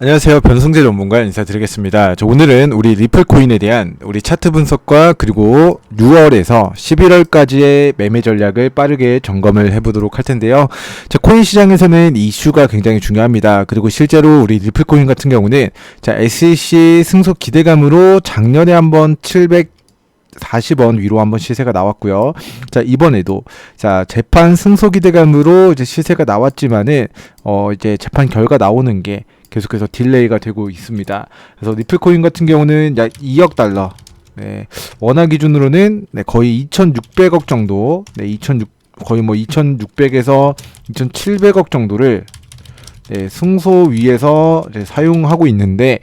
안녕하세요. 변승재 전문가 인사드리겠습니다. 저 오늘은 우리 리플 코인에 대한 우리 차트 분석과 그리고 6월에서 11월까지의 매매 전략을 빠르게 점검을 해보도록 할 텐데요. 자, 코인 시장에서는 이슈가 굉장히 중요합니다. 그리고 실제로 우리 리플 코인 같은 경우는 자, SEC 승소 기대감으로 작년에 한번 700 40원 위로 한번 시세가 나왔고요. 자, 이번에도 자, 재판 승소 기대감으로 이제 시세가 나왔지만은 어 이제 재판 결과 나오는 게 계속해서 딜레이가 되고 있습니다. 그래서 리플코인 같은 경우는 약 2억 달러. 네. 원화 기준으로는 네, 거의 2,600억 정도. 네, 2,600 거의 뭐 2,600에서 2,700억 정도를 네, 승소 위에서 이제 사용하고 있는데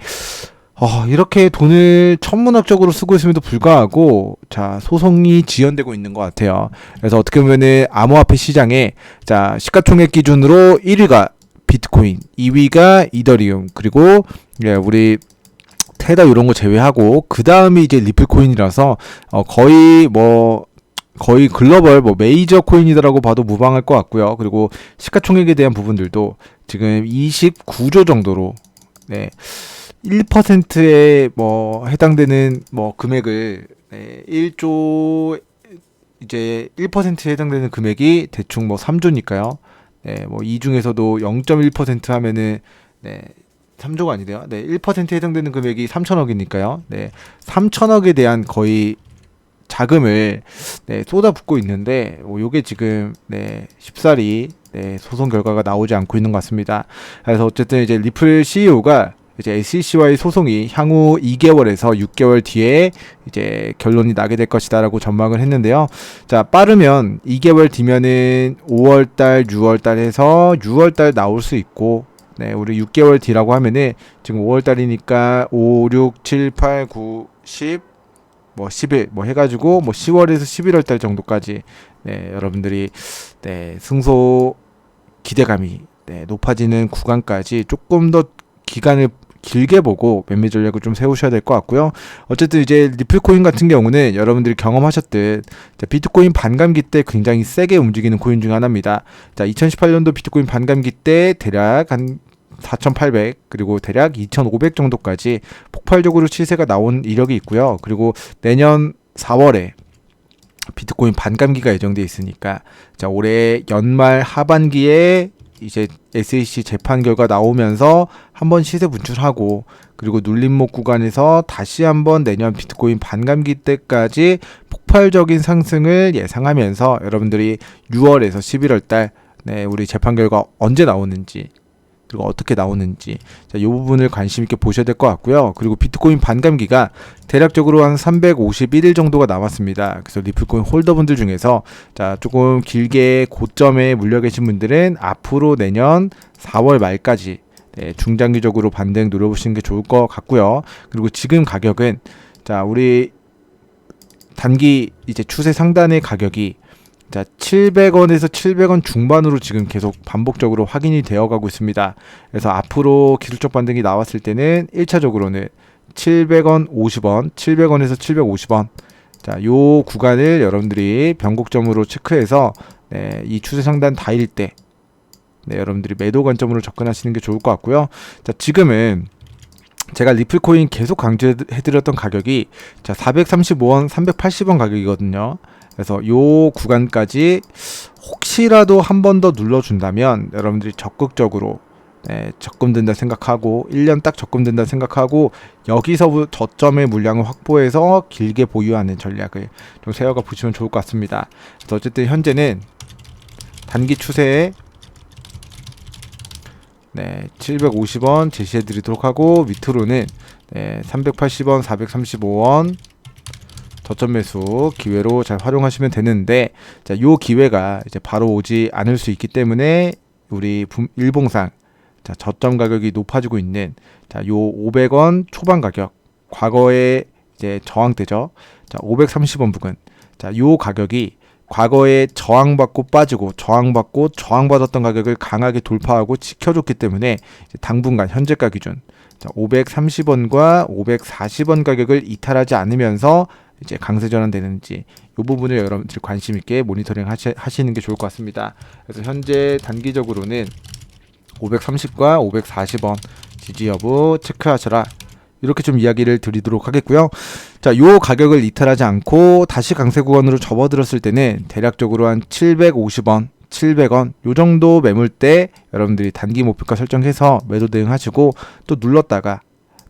어, 이렇게 돈을 천문학적으로 쓰고 있음에도 불구하고 자 소송이 지연되고 있는 것 같아요. 그래서 어떻게 보면은 암호화폐 시장에 자 시가총액 기준으로 1위가 비트코인, 2위가 이더리움, 그리고 예, 우리 테다 이런 거 제외하고 그 다음이 이제 리플코인이라서 어, 거의 뭐 거의 글로벌 뭐 메이저 코인이다라고 봐도 무방할 것 같고요. 그리고 시가총액에 대한 부분들도 지금 29조 정도로 네. 1%에 뭐 해당되는 뭐 금액을 네, 1조 이제 1%에 해당되는 금액이 대충 뭐 3조니까요. 네, 뭐이 중에서도 0.1% 하면은 네, 3조가 아니래요. 네, 1%에 해당되는 금액이 3천억이니까요. 네, 3천억에 대한 거의 자금을 네, 쏟아붓고 있는데 뭐 요게 지금 네, 쉽사리 네, 소송 결과가 나오지 않고 있는 것 같습니다. 그래서 어쨌든 이제 리플 CEO가 이제 SEC와의 소송이 향후 2개월에서 6개월 뒤에 이제 결론이 나게 될 것이다라고 전망을 했는데요. 자, 빠르면 2개월 뒤면은 5월 달, 6월달 해서 6월 달 나올 수 있고, 네, 우리 6개월 뒤라고 하면은 지금 5월 달이니까 5, 6, 7, 8, 9, 10, 뭐 10일 뭐 해가지고 뭐 10월에서 11월 달 정도까지 네, 여러분들이 네, 승소 기대감이 네, 높아지는 구간까지 조금 더 기간을 길게 보고 매매 전략을 좀 세우셔야 될 것 같고요. 어쨌든 이제 리플코인 같은 경우는 여러분들이 경험하셨듯 자, 비트코인 반감기 때 굉장히 세게 움직이는 코인 중 하나입니다. 자, 2018년도 비트코인 반감기 때 대략 한 4,800 그리고 대략 2,500 정도까지 폭발적으로 시세가 나온 이력이 있고요. 그리고 내년 4월에 비트코인 반감기가 예정돼 있으니까 자 올해 연말 하반기에 이제 SEC 재판 결과 나오면서 한번 시세 분출하고 그리고 눌림목 구간에서 다시 한번 내년 비트코인 반감기 때까지 폭발적인 상승을 예상하면서 여러분들이 6월에서 11월 달 네, 우리 재판 결과 언제 나오는지 그리고 어떻게 나오는지 자, 이 부분을 관심 있게 보셔야 될 것 같고요. 그리고 비트코인 반감기가 대략적으로 한 351일 정도가 남았습니다. 그래서 리플코인 홀더분들 중에서 자, 조금 길게 고점에 물려 계신 분들은 앞으로 내년 4월 말까지 네, 중장기적으로 반등 노려보시는 게 좋을 것 같고요. 그리고 지금 가격은 자, 우리 단기 이제 추세 상단의 가격이 자, 700원에서 700원 중반으로 지금 계속 반복적으로 확인이 되어 가고 있습니다. 그래서 앞으로 기술적 반등이 나왔을 때는 1차적으로는 700원, 50원, 700원에서 750원. 자, 요 구간을 여러분들이 변곡점으로 체크해서 네, 이 추세 상단 다일 때 네, 여러분들이 매도 관점으로 접근하시는 게 좋을 것 같고요. 자, 지금은 제가 리플코인 계속 강조해드렸던 가격이 자 435원, 380원 가격이거든요. 그래서 요 구간까지 혹시라도 한 번 더 눌러준다면 여러분들이 적극적으로 네, 적금된다 생각하고 1년 딱 적금된다 생각하고 여기서 저점의 물량을 확보해서 길게 보유하는 전략을 좀 세워가 보시면 좋을 것 같습니다. 그래서 어쨌든 현재는 단기 추세에 네, 750원 제시해 드리도록 하고 밑으로는 네, 380원, 435원 저점 매수 기회로 잘 활용하시면 되는데 자, 요 기회가 이제 바로 오지 않을 수 있기 때문에 우리 일봉상 자, 저점 가격이 높아지고 있는 자, 요 500원 초반 가격 과거에 이제 저항대죠. 자, 530원 부근. 자, 요 가격이 과거에 저항받고 빠지고 저항받고 저항받았던 가격을 강하게 돌파하고 지켜줬기 때문에 당분간 현재가 기준 자, 530원과 540원 가격을 이탈하지 않으면서 이제 강세 전환되는지 이 부분을 여러분들 관심 있게 모니터링 하시, 하시는 게 좋을 것 같습니다. 그래서 현재 단기적으로는 530과 540원 지지 여부 체크하셔라. 이렇게 좀 이야기를 드리도록 하겠고요. 자, 요 가격을 이탈하지 않고 다시 강세 구간으로 접어들었을 때는 대략적으로 한 750원, 700원 요 정도 매물대 여러분들이 단기 목표가 설정해서 매도 대응하시고 또 눌렀다가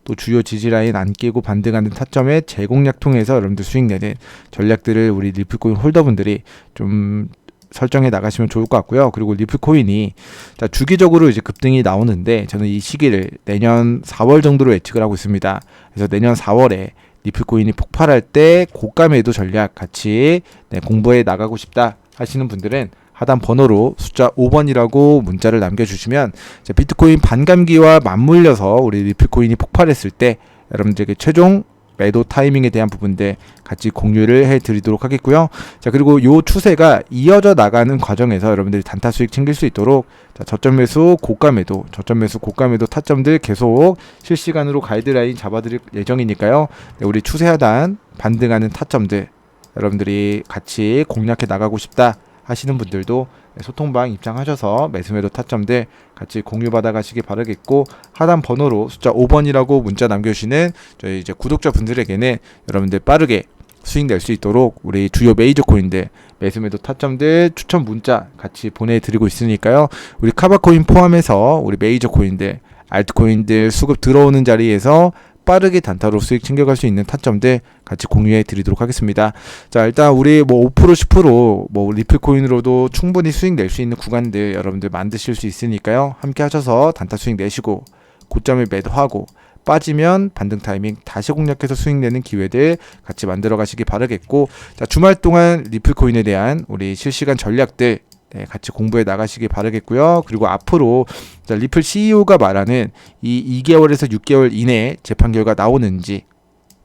또 주요 지지 라인 안 깨고 반등하는 타점에 재공략 통해서 여러분들 수익 내는 전략들을 우리 리플코인 홀더분들이 좀 설정해 나가시면 좋을 것 같고요. 그리고 리플코인이 자, 주기적으로 이제 급등이 나오는데 저는 이 시기를 내년 4월 정도로 예측을 하고 있습니다. 그래서 내년 4월에 리플코인이 폭발할 때 고가 매도 전략 같이 네, 공부해 나가고 싶다 하시는 분들은 하단 번호로 숫자 5번이라고 문자를 남겨주시면 비트코인 반감기와 맞물려서 우리 리플코인이 폭발했을 때 여러분들에게 최종 매도 타이밍에 대한 부분들 같이 공유를 해드리도록 하겠고요. 자 그리고 요 추세가 이어져 나가는 과정에서 여러분들이 단타 수익 챙길 수 있도록 자, 저점 매수 고가 매도, 저점 매수 고가 매도 타점들 계속 실시간으로 가이드라인 잡아드릴 예정이니까요. 네, 우리 추세 하단 반등하는 타점들 여러분들이 같이 공략해 나가고 싶다 하시는 분들도 네, 소통방 입장하셔서 매수매도 타점들 같이 공유받아 가시기 바라겠고 하단 번호로 숫자 5번이라고 문자 남겨주시는 저희 이제 구독자 분들에게는 여러분들 빠르게 수익 낼 수 있도록 우리 주요 메이저 코인들 매수매도 타점들 추천 문자 같이 보내드리고 있으니까요. 우리 카바코인 포함해서 우리 메이저 코인들 알트코인들 수급 들어오는 자리에서 빠르게 단타로 수익 챙겨갈 수 있는 타점들 같이 공유해 드리도록 하겠습니다. 자, 일단 우리 뭐 5% 10%뭐 리플 코인으로도 충분히 수익 낼 수 있는 구간들 여러분들 만드실 수 있으니까요. 함께 하셔서 단타 수익 내시고 고점을 매도하고 빠지면 반등 타이밍 다시 공략해서 수익 내는 기회들 같이 만들어 가시기 바라겠고 자, 주말 동안 리플 코인에 대한 우리 실시간 전략들 네, 같이 공부해 나가시기 바라겠고요. 그리고 앞으로 자, 리플 CEO가 말하는 이 2개월에서 6개월 이내에 재판 결과 나오는지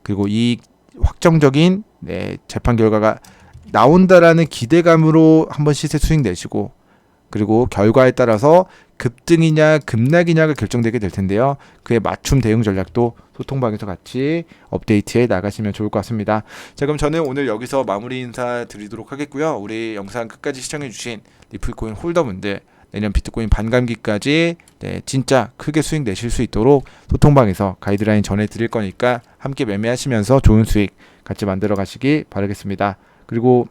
그리고 이 확정적인 네, 재판 결과가 나온다라는 기대감으로 한번 시세 수익 내시고 그리고 결과에 따라서 급등이냐 급락이냐가 결정되게 될 텐데요. 그에 맞춤 대응 전략도 소통방에서 같이 업데이트해 나가시면 좋을 것 같습니다. 자 그럼 저는 오늘 여기서 마무리 인사 드리도록 하겠고요. 우리 영상 끝까지 시청해주신 리플코인 홀더분들 내년 비트코인 반감기까지 네, 진짜 크게 수익 내실 수 있도록 소통방에서 가이드라인 전해드릴 거니까 함께 매매하시면서 좋은 수익 같이 만들어 가시기 바라겠습니다. 그리고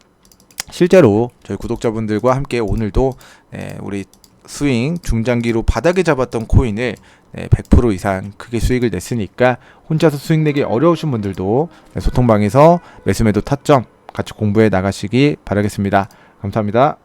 실제로 저희 구독자분들과 함께 오늘도 네, 우리 스윙 중장기로 바닥에 잡았던 코인을 네, 100% 이상 크게 수익을 냈으니까 혼자서 수익 내기 어려우신 분들도 네, 소통방에서 매수매도 타점 같이 공부해 나가시기 바라겠습니다. 감사합니다.